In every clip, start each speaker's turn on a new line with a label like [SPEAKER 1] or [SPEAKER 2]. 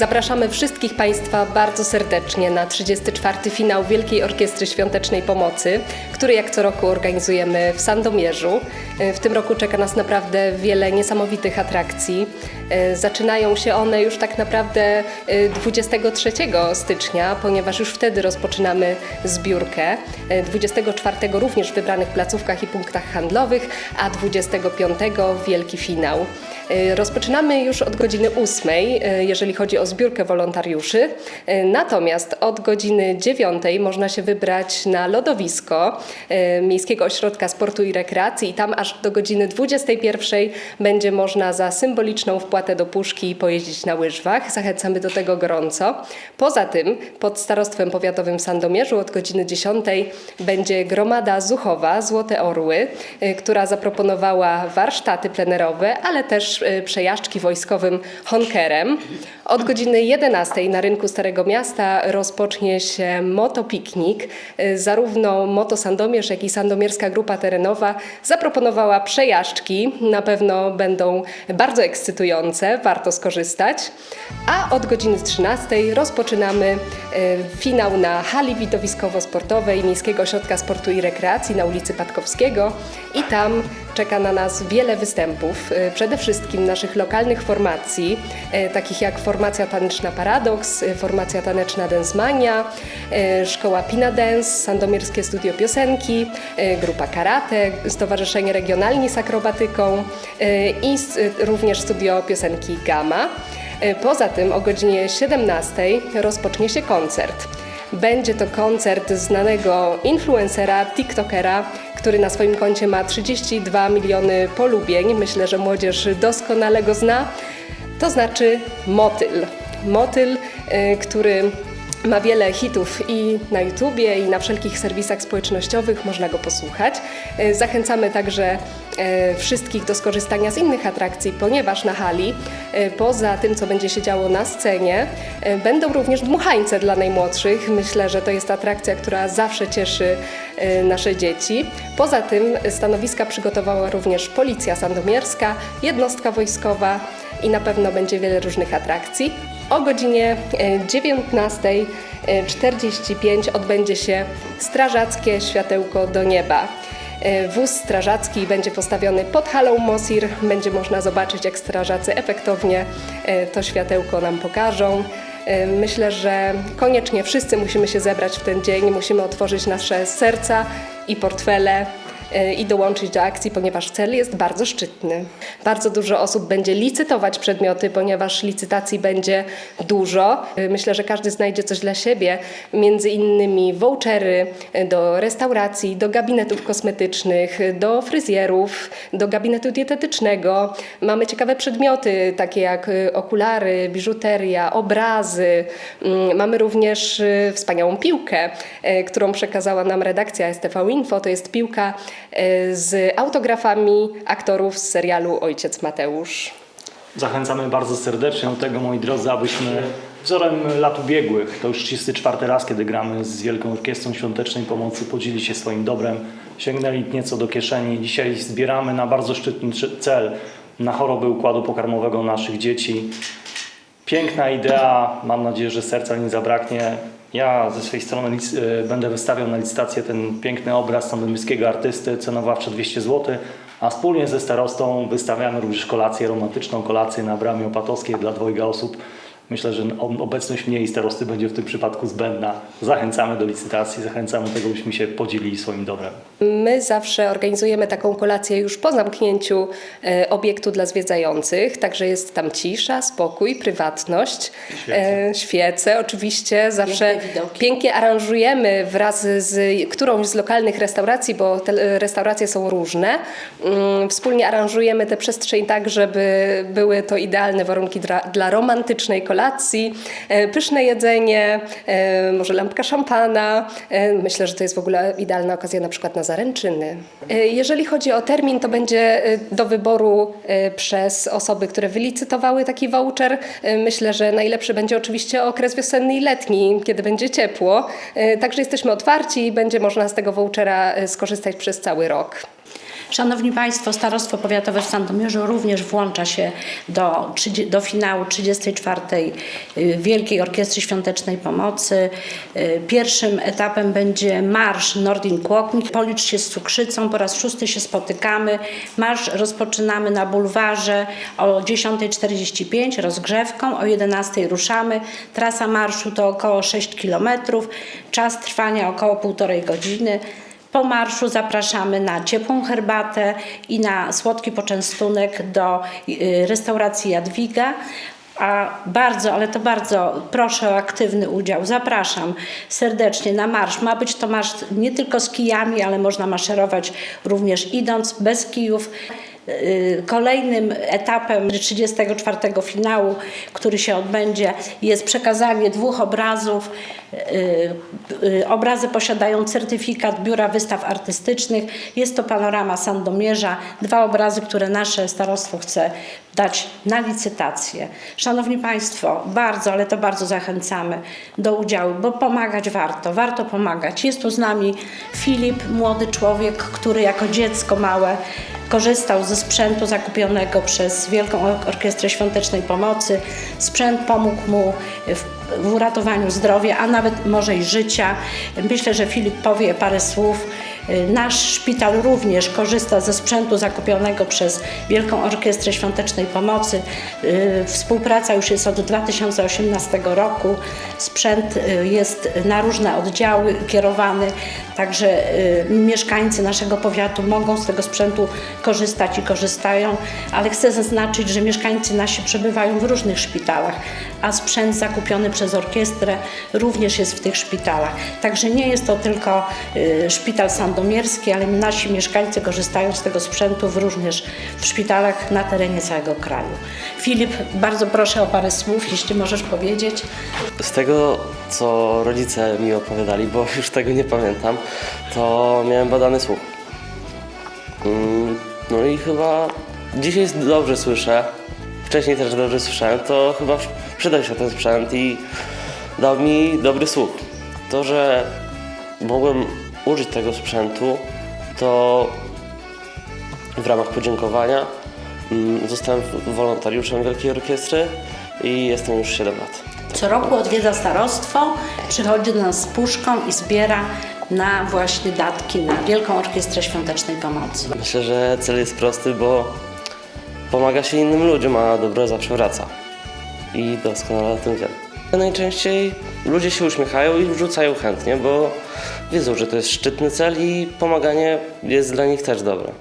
[SPEAKER 1] Zapraszamy wszystkich Państwa bardzo serdecznie na 34. finał Wielkiej Orkiestry Świątecznej Pomocy, który jak co roku organizujemy w Sandomierzu. W tym roku czeka nas naprawdę wiele niesamowitych atrakcji. Zaczynają się one już tak naprawdę 23 stycznia, ponieważ już wtedy rozpoczynamy zbiórkę. 24 również w wybranych placówkach i punktach handlowych, a 25 wielki finał. Y, Rozpoczynamy już od godziny 8, y, jeżeli chodzi o zbiórkę wolontariuszy. Y, Natomiast od godziny 9 można się wybrać na lodowisko Miejskiego Ośrodka Sportu i Rekreacji i tam aż do godziny 21 będzie można za symboliczną wpłatę do puszki pojeździć na łyżwach. Zachęcamy do tego gorąco. Poza tym pod Starostwem Powiatowym w Sandomierzu od godziny 10 będzie gromada Zuchowa Złote Orły, która zaproponowała warsztaty plenerowe, ale też przejażdżki wojskowym honkerem. Od godziny 11 na rynku Starego Miasta rozpocznie się motopiknik. Zarówno Moto Sandomierz, jak i Sandomierska Grupa Terenowa zaproponowała przejażdżki. Na pewno będą bardzo ekscytujące, warto skorzystać. A od godziny 13 rozpoczynamy y, finał na hali widowiskowo-sportowej Miejskiego Ośrodka Sportu i Rekreacji na ulicy Patkowskiego i tam czeka na nas wiele występów, y, przede wszystkim naszych lokalnych formacji, y, takich jak Formacja Taneczna Paradoks, y, Formacja Taneczna Densmania, y, Szkoła Pina Dance, Sandomierskie Studio Piosenki, y, Grupa Karate, Stowarzyszenie Regionalni z Akrobatyką i również Studio Piosenki Gama. Poza tym o godzinie 17 rozpocznie się koncert. Będzie to koncert znanego influencera, TikTokera, który na swoim koncie ma 32 miliony polubień. Myślę, że młodzież doskonale go zna. To znaczy Motyl. Motyl, y, który ma wiele hitów i na YouTubie, i na wszelkich serwisach społecznościowych, można go posłuchać. Y, Zachęcamy także y, wszystkich do skorzystania z innych atrakcji, ponieważ na hali, poza tym, co będzie się działo na scenie, będą również dmuchańce dla najmłodszych. Myślę, że to jest atrakcja, która zawsze cieszy nasze dzieci. Poza tym stanowiska przygotowała również Policja Sandomierska, jednostka wojskowa i na pewno będzie wiele różnych atrakcji. O godzinie e, 19.45 odbędzie się strażackie światełko do nieba. E, Wóz strażacki będzie postawiony pod halą Mosir. Będzie można zobaczyć, jak strażacy efektownie e, to światełko nam pokażą. E, Myślę, że koniecznie wszyscy musimy się zebrać w ten dzień, musimy otworzyć nasze serca i portfele e, i dołączyć do akcji, ponieważ cel jest bardzo szczytny. Bardzo dużo osób będzie licytować przedmioty, ponieważ licytacji będzie dużo. Myślę, że każdy znajdzie coś dla siebie, między innymi vouchery do restauracji, do gabinetów kosmetycznych, do fryzjerów, do gabinetu dietetycznego. Mamy ciekawe przedmioty, takie jak e, okulary, biżuteria, obrazy. Mm, Mamy również e, wspaniałą piłkę, e, którą przekazała nam redakcja STV Info. To jest piłka z autografami aktorów z serialu Ojciec Mateusz.
[SPEAKER 2] Zachęcamy bardzo serdecznie do tego, moi drodzy, abyśmy wzorem lat ubiegłych, to już 34 raz, kiedy gramy z Wielką Orkiestrą Świątecznej Pomocy, podzielić się swoim dobrem, sięgnęli nieco do kieszeni. Dzisiaj zbieramy na bardzo szczytny cel, na choroby układu pokarmowego naszych dzieci. Piękna idea, mam nadzieję, że serca nie zabraknie. Ja ze swojej strony e, będę wystawiał na licytację ten piękny obraz sandomierskiego artysty, cenowawcza 200 zł, a wspólnie ze starostą wystawiamy również kolację romantyczną, kolację na Bramie Opatowskiej dla dwojga osób. Myślę, że obecność mnie i starosty będzie w tym przypadku zbędna. Zachęcamy do licytacji, zachęcamy do tego, byśmy się podzielili swoim dobrem.
[SPEAKER 1] My zawsze organizujemy taką kolację już po zamknięciu e, obiektu dla zwiedzających, także jest tam cisza, spokój, prywatność,
[SPEAKER 2] Świece.
[SPEAKER 1] e, świece oczywiście. Zawsze pięknie aranżujemy wraz z którąś z lokalnych restauracji, bo te restauracje są różne. Mm, Wspólnie aranżujemy tę przestrzeń tak, żeby były to idealne warunki dla, dla romantycznej kolacji, e, pyszne jedzenie, e, może lampka szampana. E, Myślę, że to jest w ogóle idealna okazja na przykład na zaręczyny. Jeżeli chodzi o termin, to będzie do wyboru przez osoby, które wylicytowały taki voucher. Myślę, że najlepszy będzie oczywiście okres wiosenny i letni, kiedy będzie ciepło. Także jesteśmy otwarci i będzie można z tego vouchera skorzystać przez cały rok.
[SPEAKER 3] Szanowni Państwo, Starostwo Powiatowe w Sandomierzu również włącza się do, do finału 34. y, Wielkiej Orkiestry Świątecznej Pomocy. Y, Pierwszym etapem będzie marsz Nordin Kłoknik. Policz się z cukrzycą, po raz szósty się spotykamy. Marsz rozpoczynamy na bulwarze o 10.45 rozgrzewką, o 11.00 ruszamy. Trasa marszu to około 6 km, czas trwania około półtorej godziny. Po marszu zapraszamy na ciepłą herbatę i na słodki poczęstunek do y, restauracji Jadwiga. A bardzo, ale to bardzo proszę o aktywny udział. Zapraszam serdecznie na marsz. Ma być to marsz nie tylko z kijami, ale można maszerować również idąc bez kijów. Y, Kolejnym etapem 34 finału, który się odbędzie, jest przekazanie dwóch obrazów. Y, y, Obrazy posiadają certyfikat Biura Wystaw Artystycznych. Jest to panorama Sandomierza. Dwa obrazy, które nasze starostwo chce dać na licytację. Szanowni Państwo, bardzo, ale to bardzo zachęcamy do udziału, bo pomagać warto, warto pomagać. Jest tu z nami Filip, młody człowiek, który jako dziecko małe korzystał ze sprzętu zakupionego przez Wielką Or- Orkiestrę Świątecznej Pomocy. Sprzęt pomógł mu w uratowaniu zdrowia, a nawet może i życia. Myślę, że Filip powie parę słów. Nasz szpital również korzysta ze sprzętu zakupionego przez Wielką Orkiestrę Świątecznej Pomocy. Y, Współpraca już jest od 2018 roku. Sprzęt y, jest na różne oddziały kierowany, także y, mieszkańcy naszego powiatu mogą z tego sprzętu korzystać i korzystają, ale chcę zaznaczyć, że mieszkańcy nasi przebywają w różnych szpitalach, a sprzęt zakupiony przez orkiestrę również jest w tych szpitalach. Także nie jest to tylko y, szpital sandomierski, ale nasi mieszkańcy korzystają z tego sprzętu również w szpitalach na terenie całego kraju. Filip, bardzo proszę o parę słów, jeśli możesz powiedzieć.
[SPEAKER 4] Z tego, co rodzice mi opowiadali, bo już tego nie pamiętam, to miałem badany słuch. Mm, No i chyba dzisiaj dobrze słyszę. Wcześniej też dobrze słyszałem, to chyba przydał się ten sprzęt i dał mi dobry słuch. To, że mogłem użyć tego sprzętu, to w ramach podziękowania mm, zostałem wolontariuszem Wielkiej Orkiestry i jestem już 7 lat.
[SPEAKER 3] Co roku odwiedza starostwo, przychodzi do nas z puszką i zbiera na właśnie datki na Wielką Orkiestrę Świątecznej Pomocy.
[SPEAKER 4] Myślę, że cel jest prosty, bo pomaga się innym ludziom, a dobro zawsze wraca. I doskonale o tym wiem. Najczęściej ludzie się uśmiechają i wrzucają chętnie, bo wiedzą, że to jest szczytny cel i pomaganie jest dla nich też dobre.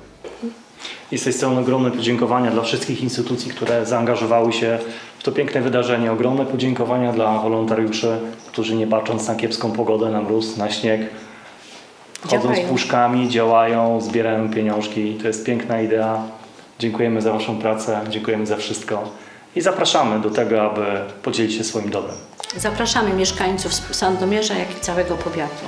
[SPEAKER 2] Tej strony ogromne podziękowania dla wszystkich instytucji, które zaangażowały się w to piękne wydarzenie. Ogromne podziękowania dla wolontariuszy, którzy nie patrząc na kiepską pogodę, na mróz, na śnieg, chodzą z puszkami, działają, zbierają pieniążki. To jest piękna idea. Dziękujemy za Waszą pracę, dziękujemy za wszystko i zapraszamy do tego, aby podzielić się swoim dobrem.
[SPEAKER 3] Zapraszamy mieszkańców Sandomierza, jak i całego powiatu.